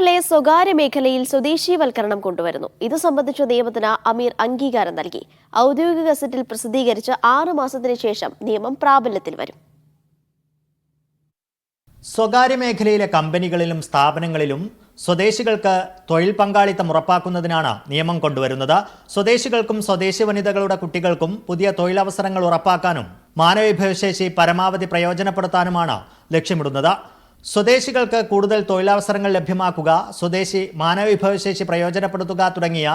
ഖത്തറിലെ സ്വകാര്യ മേഖലയിൽ സ്വദേശീവൽക്കരണം കൊണ്ടുവരുന്നു. ഇത് സംബന്ധിച്ച നിയമത്തിന് അമീർ അംഗീകാരം നൽകി. ഔദ്യോഗിക ഗസറ്റിൽ പ്രസിദ്ധീകരിച്ച് ആറു മാസത്തിന് ശേഷം നിയമം പ്രാബല്യത്തിൽ വരും. സ്വകാര്യ മേഖലയിലെ കമ്പനികളിലും സ്ഥാപനങ്ങളിലും സ്വദേശികൾക്ക് തൊഴിൽ പങ്കാളിത്തം ഉറപ്പാക്കുന്നതിനാണ് നിയമം കൊണ്ടുവരുന്നത്. സ്വദേശികൾക്കും സ്വദേശി വനിതകളുടെ കുട്ടികൾക്കും പുതിയ തൊഴിലവസരങ്ങൾ ഉറപ്പാക്കാനും മാനവവിഭവശേഷി പരമാവധി പ്രയോജനപ്പെടുത്താനുമാണ് ലക്ഷ്യമിടുന്നത്. സ്വദേശികൾക്ക് കൂടുതൽ തൊഴിലവസരങ്ങൾ ലഭ്യമാക്കുക സ്വദേശി മാനവവിഭവശേഷി പ്രയോജനപ്പെടുത്തുക തുടങ്ങിയ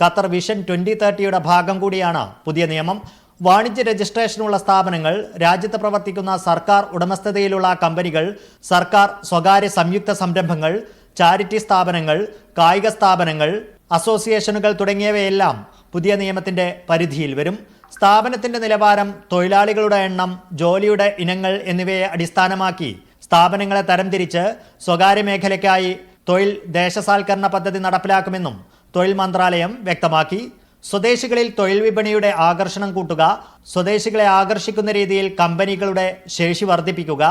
ഖത്തർ വിഷൻ ട്വന്റി തേർട്ടിയുടെ ഭാഗം കൂടിയാണ് പുതിയ നിയമം. വാണിജ്യ രജിസ്ട്രേഷനുള്ള സ്ഥാപനങ്ങൾ രാജ്യത്ത് പ്രവർത്തിക്കുന്ന സർക്കാർ ഉടമസ്ഥതയിലുള്ള കമ്പനികൾ സർക്കാർ സ്വകാര്യ സംയുക്ത സംരംഭങ്ങൾ ചാരിറ്റി സ്ഥാപനങ്ങൾ കായിക സ്ഥാപനങ്ങൾ അസോസിയേഷനുകൾ തുടങ്ങിയവയെല്ലാം പുതിയ നിയമത്തിന്റെ പരിധിയിൽ വരും. സ്ഥാപനത്തിന്റെ നിലവാരം തൊഴിലാളികളുടെ എണ്ണം ജോലിയുടെ ഇനങ്ങൾ എന്നിവയെ അടിസ്ഥാനമാക്കി സ്ഥാപനങ്ങളെ തരംതിരിച്ച് സ്വകാര്യ മേഖലയ്ക്കായി തൊഴിൽ ദേശസാൽക്കരണ പദ്ധതി നടപ്പിലാക്കുമെന്നും തൊഴിൽ മന്ത്രാലയം വ്യക്തമാക്കി. സ്വദേശികളിൽ തൊഴിൽ വിപണിയുടെ ആകർഷണം കൂട്ടുക സ്വദേശികളെ ആകർഷിക്കുന്ന രീതിയിൽ കമ്പനികളുടെ ശേഷി വർദ്ധിപ്പിക്കുക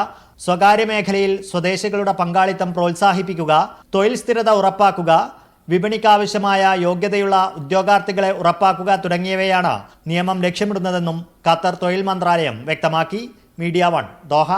സ്വകാര്യ മേഖലയിൽ സ്വദേശികളുടെ പങ്കാളിത്തം പ്രോത്സാഹിപ്പിക്കുക തൊഴിൽ സ്ഥിരത ഉറപ്പാക്കുക വിപണിക്കാവശ്യമായ യോഗ്യതയുള്ള ഉദ്യോഗാർത്ഥികളെ ഉറപ്പാക്കുക തുടങ്ങിയവയാണ് നിയമം ലക്ഷ്യമിടുന്നതെന്നും ഖത്തർ തൊഴിൽ മന്ത്രാലയം വ്യക്തമാക്കി. Media one Doha.